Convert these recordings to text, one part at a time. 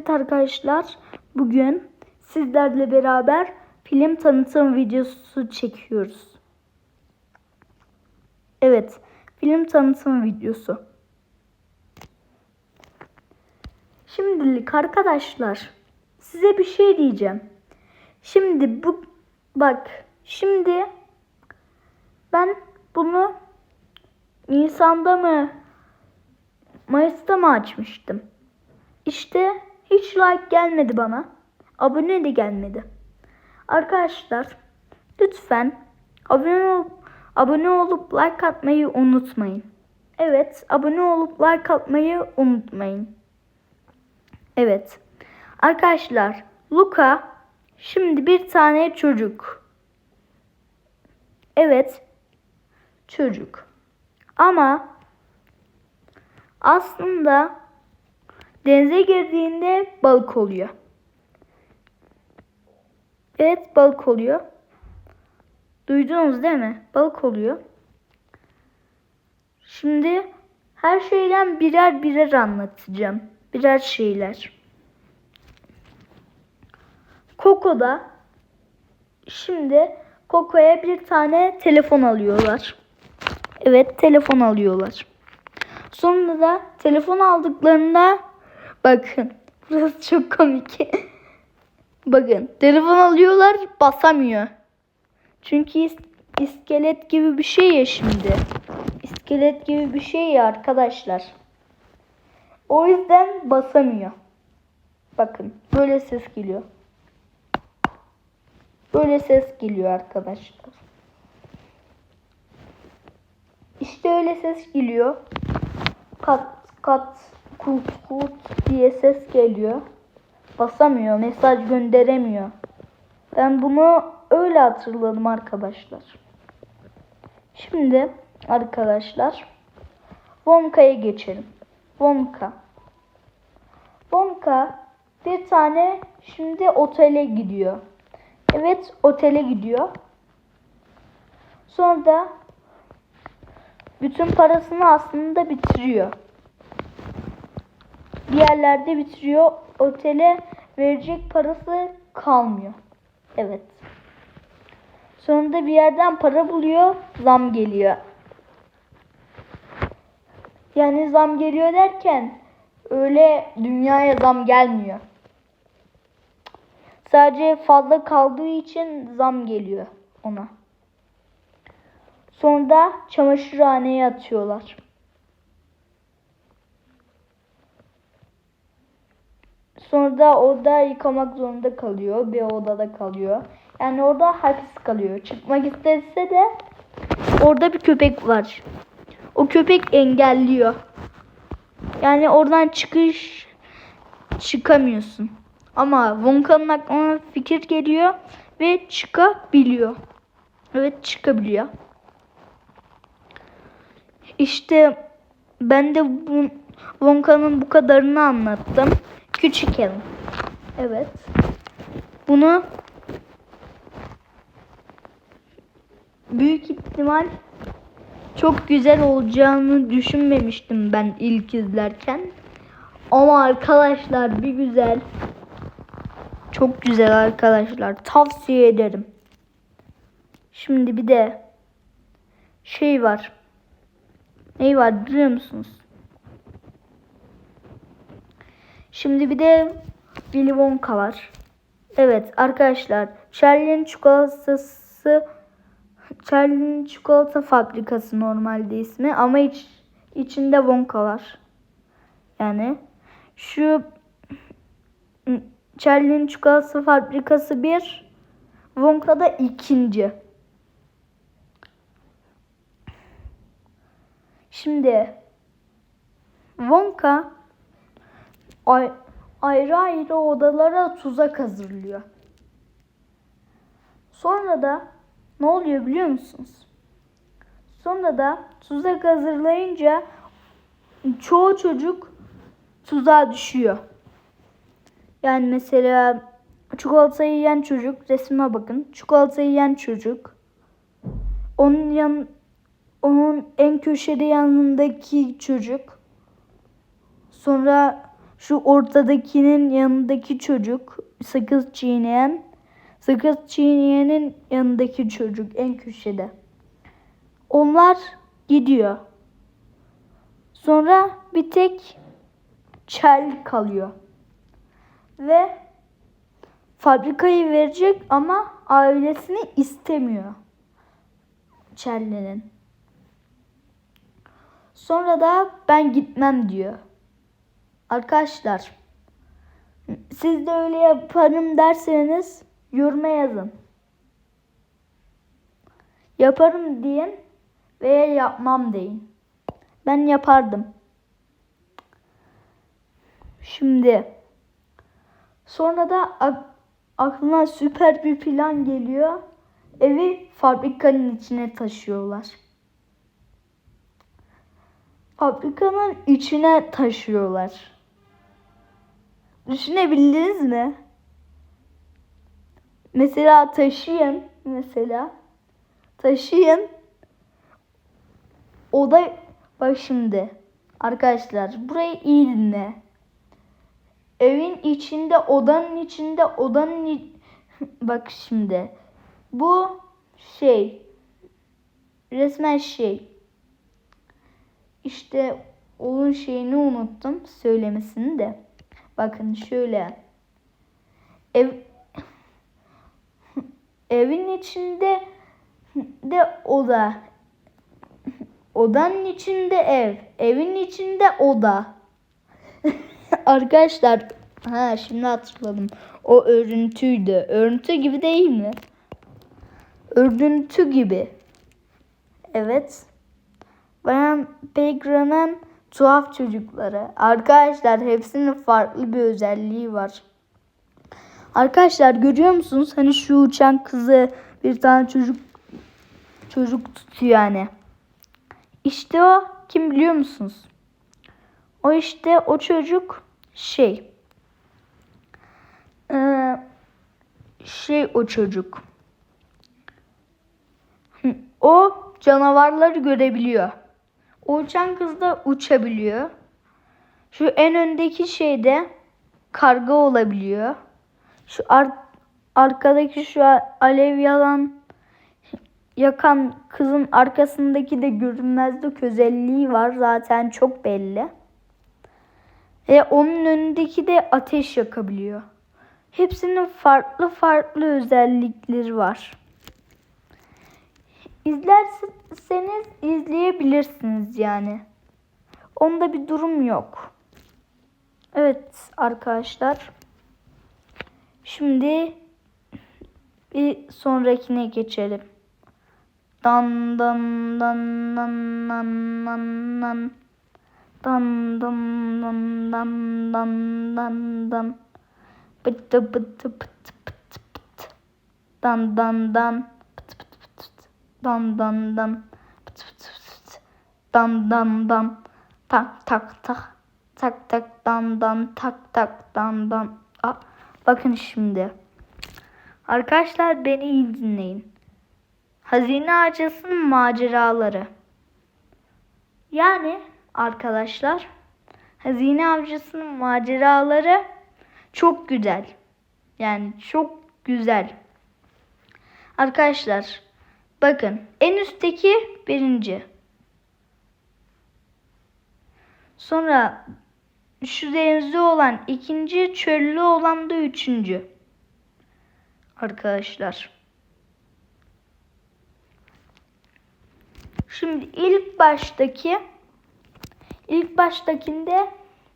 Evet arkadaşlar bugün sizlerle beraber film tanıtım videosu çekiyoruz. Evet film tanıtım videosu. Şimdilik arkadaşlar size bir şey diyeceğim. Şimdi bu bak şimdi ben bunu Nisan'da mı Mayıs'ta mı açmıştım? İşte hiç like gelmedi bana. Abone de gelmedi. Arkadaşlar lütfen abone olup, abone olup like atmayı unutmayın. Evet abone olup like atmayı unutmayın. Evet. Arkadaşlar Luka şimdi bir tane çocuk. Evet. Çocuk. Ama aslında denize girdiğinde balık oluyor. Evet balık oluyor. Duydunuz değil mi? Balık oluyor. Şimdi her şeyden birer birer anlatacağım. Birer şeyler. Koko da şimdi Koko'ya bir tane telefon alıyorlar. Evet telefon alıyorlar. Sonra da telefon aldıklarında bakın burası çok komik. bakın telefon alıyorlar basamıyor. Çünkü is- iskelet gibi bir şey ya şimdi. İskelet gibi bir şey ya arkadaşlar. O yüzden basamıyor. Bakın böyle ses geliyor. Böyle ses geliyor arkadaşlar. İşte öyle ses geliyor. Kat kat kut kut diye ses geliyor. Basamıyor, mesaj gönderemiyor. Ben bunu öyle hatırladım arkadaşlar. Şimdi arkadaşlar Wonka'ya geçelim. Wonka. Wonka bir tane şimdi otele gidiyor. Evet otele gidiyor. Sonra da bütün parasını aslında bitiriyor. Bir yerlerde bitiriyor. Otele verecek parası kalmıyor. Evet. Sonunda bir yerden para buluyor. Zam geliyor. Yani zam geliyor derken öyle dünyaya zam gelmiyor. Sadece fazla kaldığı için zam geliyor ona. Sonra çamaşırhaneye atıyorlar. Sonra da orada yıkamak zorunda kalıyor. Bir odada kalıyor. Yani orada hapis kalıyor. Çıkmak istese de orada bir köpek var. O köpek engelliyor. Yani oradan çıkış çıkamıyorsun. Ama Wonka'nın aklına fikir geliyor ve çıkabiliyor. Evet çıkabiliyor. İşte ben de bu Wonka'nın bu kadarını anlattım. Küçük Helen. Evet. Bunu büyük ihtimal çok güzel olacağını düşünmemiştim ben ilk izlerken. Ama arkadaşlar bir güzel. Çok güzel arkadaşlar. Tavsiye ederim. Şimdi bir de şey var. Ney var biliyor musunuz? Şimdi bir de Willy Wonka var. Evet arkadaşlar Charlie'nin çikolatası Charlie'nin çikolata fabrikası normalde ismi ama iç, içinde Wonka var. Yani şu Charlie'nin çikolata fabrikası bir Wonka'da ikinci. Şimdi Wonka ay, ayrı ayrı odalara tuzak hazırlıyor. Sonra da ne oluyor biliyor musunuz? Sonra da tuzak hazırlayınca çoğu çocuk tuzağa düşüyor. Yani mesela çikolata yiyen çocuk resme bakın. Çikolata yiyen çocuk. Onun yan onun en köşede yanındaki çocuk. Sonra Şu ortadakinin yanındaki çocuk sakız çiğneyen sakız çiğneyenin yanındaki çocuk en köşede. Onlar gidiyor. Sonra bir tek Çel kalıyor. Ve fabrikayı verecek ama ailesini istemiyor. Çelli'nin. Sonra da ben gitmem diyor. Arkadaşlar siz de öyle yaparım derseniz yoruma yazın. Yaparım deyin veya yapmam deyin. Ben yapardım. Şimdi sonra da ak- aklına süper bir plan geliyor. Evi fabrikanın içine taşıyorlar. Fabrikanın içine taşıyorlar. Düşünebildiniz mi? Mesela taşıyın mesela. Taşıyın. Oda bak şimdi. Arkadaşlar burayı iyi dinle. Evin içinde odanın içinde odanın i- bak şimdi. Bu şey resmen şey. İşte onun şeyini unuttum söylemesini de. Bakın şöyle. Ev evin içinde de oda. Odanın içinde ev. Evin içinde oda. Arkadaşlar ha şimdi hatırladım. O örüntüydü. Örüntü gibi değil mi? Örüntü gibi. Evet. Bayan Peygra'nın tuhaf çocukları. Arkadaşlar hepsinin farklı bir özelliği var. Arkadaşlar görüyor musunuz? Hani şu uçan kızı bir tane çocuk çocuk tutuyor yani. İşte o kim biliyor musunuz? O işte o çocuk şey. Ee, şey o çocuk. O canavarları görebiliyor. Uçan kız da uçabiliyor. Şu en öndeki şeyde karga olabiliyor. Şu ar- arkadaki şu alev yalan yakan kızın arkasındaki de görünmezlik özelliği var. Zaten çok belli. Ve onun önündeki de ateş yakabiliyor. Hepsinin farklı farklı özellikleri var. İzlerseniz izleyebilirsiniz yani. Onda bir durum yok. Evet arkadaşlar. Şimdi bir sonrakine geçelim. Dan dan dan dan dan dan dan dan dan dan dan dan dan pıtı pıtı pıtı pıtı pıtı dan dan dan pıtı pıtı pıtı pıtı dan dan dan pıtı pıtı pıtı dan dan dan tak tak tak. Tak tak dan dan tak tak dan dan Aa, bakın şimdi. Arkadaşlar beni iyi dinleyin. Hazine Ağacısı'nın maceraları. Yani arkadaşlar Hazine Avcısı'nın maceraları çok güzel. Yani çok güzel. Arkadaşlar bakın en üstteki birinci. Sonra şu denizli olan ikinci, çöllü olan da üçüncü. Arkadaşlar. Şimdi ilk baştaki ilk baştakinde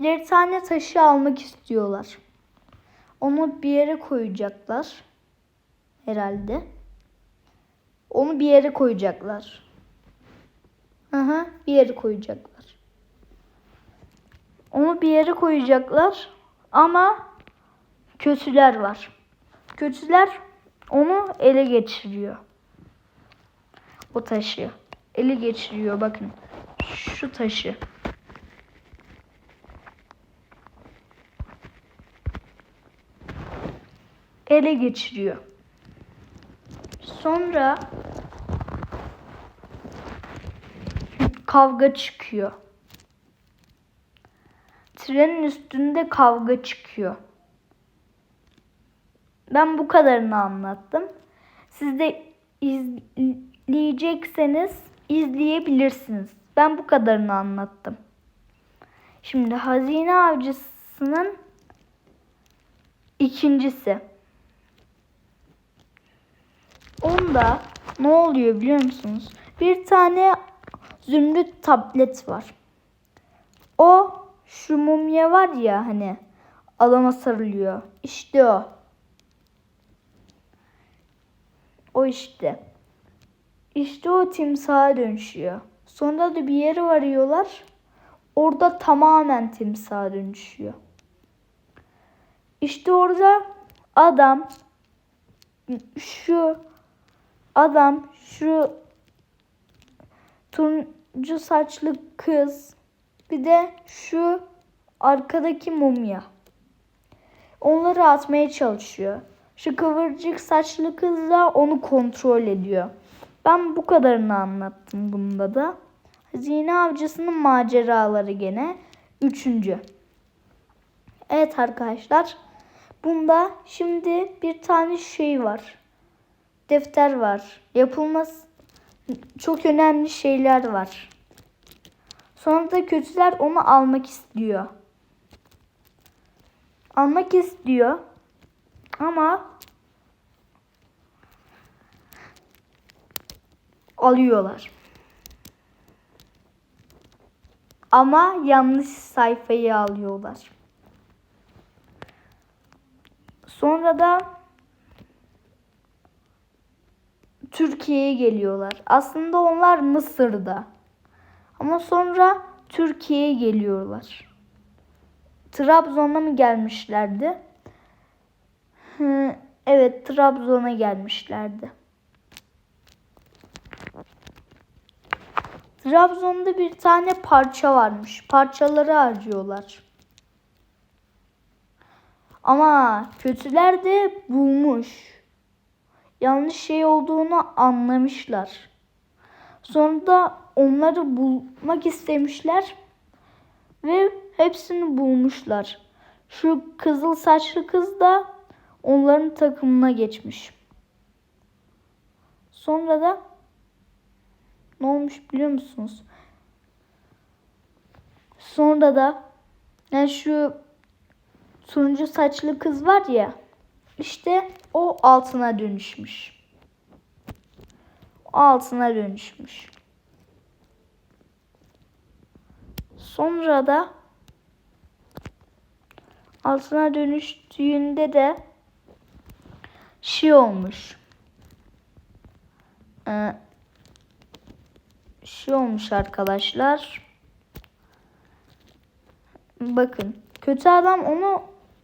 bir tane taşı almak istiyorlar. Onu bir yere koyacaklar. Herhalde. Onu bir yere koyacaklar. Aha, bir yere koyacaklar. Onu bir yere koyacaklar ama kötüler var. Kötüler onu ele geçiriyor. O taşı ele geçiriyor bakın. Şu taşı. Ele geçiriyor. Sonra kavga çıkıyor. trenin üstünde kavga çıkıyor. Ben bu kadarını anlattım. Siz de izleyecekseniz izleyebilirsiniz. Ben bu kadarını anlattım. Şimdi Hazine Avcısı'nın ikincisi. Onda ne oluyor biliyor musunuz? Bir tane zümrüt tablet var. O şu mumya var ya hani alama sarılıyor. İşte o. O işte. İşte o timsaha dönüşüyor. Sonra da bir yere varıyorlar. Orada tamamen timsaha dönüşüyor. İşte orada adam şu adam şu turuncu saçlı kız bir de şu arkadaki mumya. Onları atmaya çalışıyor. Şu kıvırcık saçlı kız da onu kontrol ediyor. Ben bu kadarını anlattım bunda da. Hazine avcısının maceraları gene. Üçüncü. Evet arkadaşlar. Bunda şimdi bir tane şey var. Defter var. Yapılması çok önemli şeyler var. Sonra da kötüler onu almak istiyor. Almak istiyor. Ama alıyorlar. Ama yanlış sayfayı alıyorlar. Sonra da Türkiye'ye geliyorlar. Aslında onlar Mısır'da. Ama sonra Türkiye'ye geliyorlar. Trabzon'a mı gelmişlerdi? Evet, Trabzon'a gelmişlerdi. Trabzon'da bir tane parça varmış. Parçaları harcıyorlar. Ama kötüler de bulmuş. Yanlış şey olduğunu anlamışlar. Sonra da onları bulmak istemişler ve hepsini bulmuşlar. Şu kızıl saçlı kız da onların takımına geçmiş. Sonra da ne olmuş biliyor musunuz? Sonra da yani şu turuncu saçlı kız var ya işte o altına dönüşmüş. O altına dönüşmüş. Sonra da altına dönüştüğünde de şey olmuş. Ee, şey olmuş arkadaşlar. Bakın kötü adam onu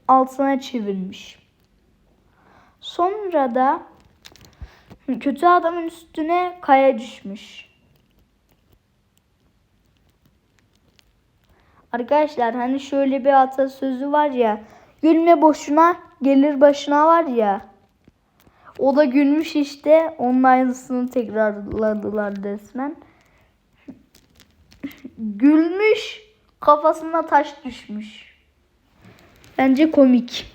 altına çevirmiş. Sonra da kötü adamın üstüne kaya düşmüş. Arkadaşlar hani şöyle bir atasözü var ya. Gülme boşuna gelir başına var ya. O da gülmüş işte. Onun aynısını tekrarladılar resmen. Gülmüş. Kafasına taş düşmüş. Bence komik.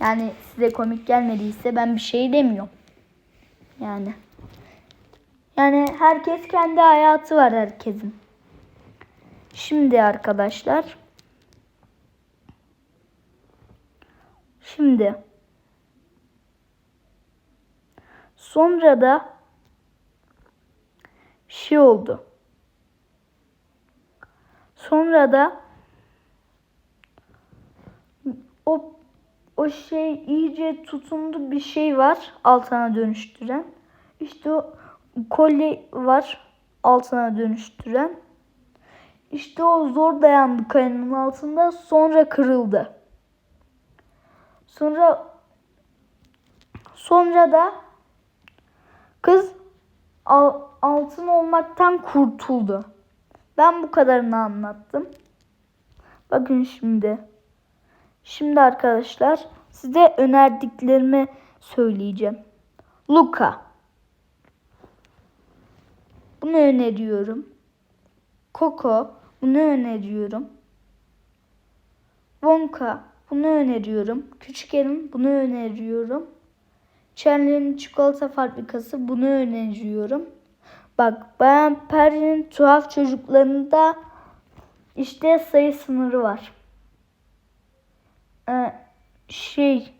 Yani size komik gelmediyse ben bir şey demiyorum. Yani. Yani herkes kendi hayatı var herkesin. Şimdi arkadaşlar. Şimdi. Sonra da şey oldu. Sonra da o o şey iyice tutundu bir şey var altına dönüştüren. İşte o kolye var altına dönüştüren. İşte o zor dayandı kayanın altında sonra kırıldı. Sonra sonra da kız altın olmaktan kurtuldu. Ben bu kadarını anlattım. Bakın şimdi. Şimdi arkadaşlar size önerdiklerimi söyleyeceğim. Luca. Bunu öneriyorum. Coco. Bunu öneriyorum. Wonka bunu öneriyorum. Küçük Elm bunu öneriyorum. Charlie'nin çikolata fabrikası bunu öneriyorum. Bak ben Perry'nin tuhaf çocuklarında işte sayı sınırı var. Ee, şey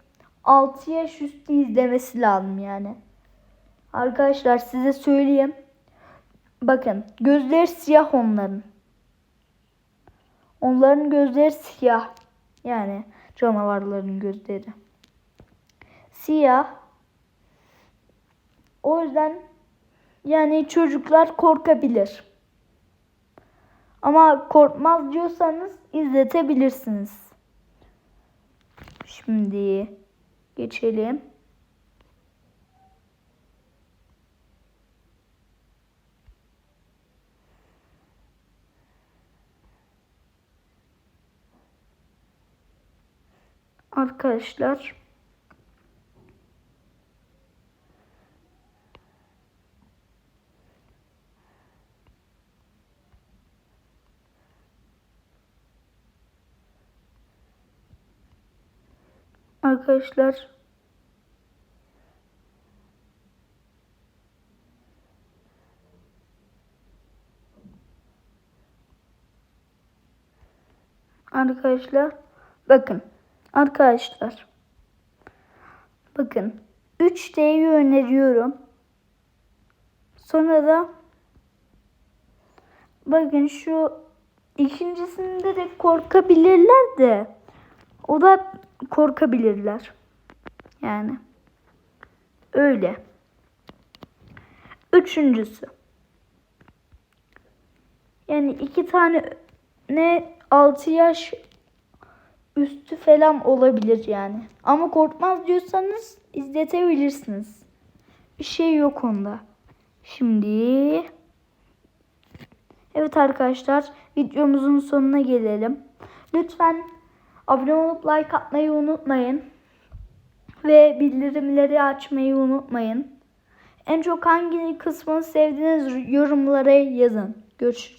6 yaş üstü izlemesi lazım yani. Arkadaşlar size söyleyeyim. Bakın gözleri siyah onların. Onların gözleri siyah. Yani canavarların gözleri. Siyah. O yüzden yani çocuklar korkabilir. Ama korkmaz diyorsanız izletebilirsiniz. Şimdi geçelim. Arkadaşlar Arkadaşlar Arkadaşlar bakın arkadaşlar bakın 3D'yi öneriyorum. Sonra da bakın şu ikincisinde de korkabilirler de o da korkabilirler. Yani öyle. Üçüncüsü. Yani iki tane ne 6 yaş üstü falan olabilir yani. Ama korkmaz diyorsanız izletebilirsiniz. Bir şey yok onda. Şimdi Evet arkadaşlar videomuzun sonuna gelelim. Lütfen abone olup like atmayı unutmayın. Ve bildirimleri açmayı unutmayın. En çok hangi kısmını sevdiğiniz yorumlara yazın. Görüşürüz.